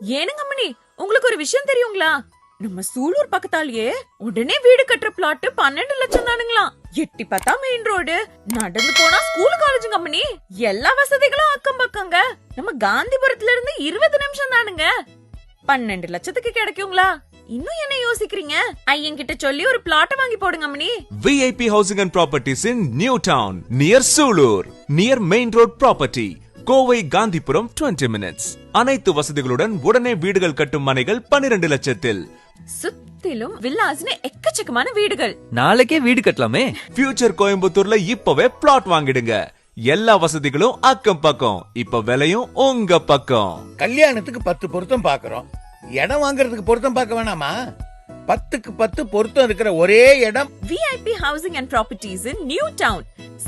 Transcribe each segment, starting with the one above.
ஏனுங்க அம்மணி உங்களுக்கு ஒரு விஷயம் தெரியுங்களா? நம்ம சூலூர் பக்கத்தாலேயே உடனே வீடு கட்டுற பிளாட் பன்னெண்டு லட்சம் தானுங்களாம் எட்டி பார்த்தா மெயின் ரோடு நடந்து போனா ஸ்கூல் காலேஜுங்க கம்பெனி எல்லா வசதிகளும் அக்கம் பக்கங்க. நம்ம காந்திபுரத்துல இருந்து இருபது நிமிஷம் தானுங்க. பன்னெண்டு லட்சத்துக்கு கிடைக்குங்களா? இன்னும் என்ன யோசிக்கிறீங்க? ஐயன் கிட்ட சொல்லி ஒரு பிளாட் வாங்கி போடுங்க அம்மணி. VIP housing and properties in new town near Sulur near main road property Kovai Gandhipuram 20 minutes. அனைத்து வசதிகளுடன் உடனே வீடுகள் கட்டும் மனைகள் 12 லட்சத்தில். சுத்திலும் வில்லாஸ்னு எக்கச்சக்கமான வீடுகள். நாளைக்கே வீடு கட்டலாமே. ஃபியூச்சர் கோயம்புத்தூர்ல இப்பவே பிளாட் வாங்கிடுங்க. எல்லா வசதிகளும் அக்கம் பக்கம். இப்ப விலையும் உங்க பக்கம். கல்யாணத்துக்கு பத்து பொருத்தம் பாக்குறோம். இடம் வாங்குறதுக்கு பொருத்தம் பார்க்க வேணாமா? பத்துக்கு பத்து பொருத்தம் இருக்கிற ஒரே இடம். VIP Housing and Properties in New Town,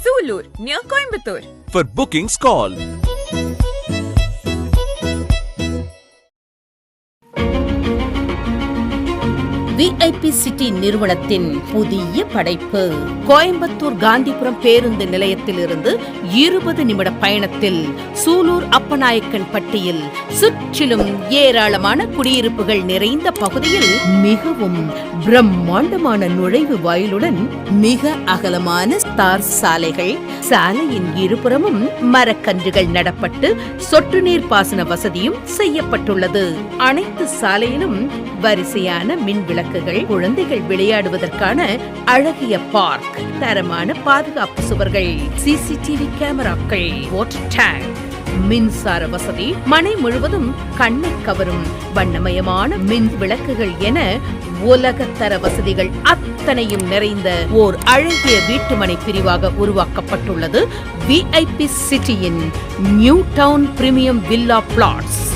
Sulur, near Coimbatore. For bookings call. VIP city நிறுவனத்தின் புதிய படைப்பு. கோயம்புத்தூர் காந்திபுரம் பேருந்து நிலையத்திலிருந்து இருபது நிமிட பயணத்தில் சூலூர் அப்பநாயக்கன் பட்டியில் சுற்றிலும் ஏராளமான குடியிருப்புகள் நிறைந்த பகுதியில் மிகவும் பிரம்மாண்டமான நுழைவு வாயிலுடன் மிக அகலமான ஸ்டார் சாலைகள் சாலையின் இருபுறமும் மரக்கன்றுகள் நடப்பட்டு சொட்டு நீர் பாசன வசதியும் செய்யப்பட்டுள்ளது. அனைத்து சாலையிலும் வரிசையான மின் விளக்குகள் குழந்தைகள் விளையாடுவதற்கான அழகிய பார்க் தரமான பாதுகாப்பு சுவர்கள் சிசிடிவி கேமராக்கள் வாட்டர் டேங்க் மின்சார வசதி மனை முழுவதும் கண்ணை கவரும் வண்ணமயமான மின் விளக்குகள் என உலகத்தர வசதிகள் அத்தனையும் நிறைந்த ஓர் அழகிய வீட்டுமனை பிரிவாக உருவாக்கப்பட்டுள்ளது. VIP சிட்டியின் new town premium villa plots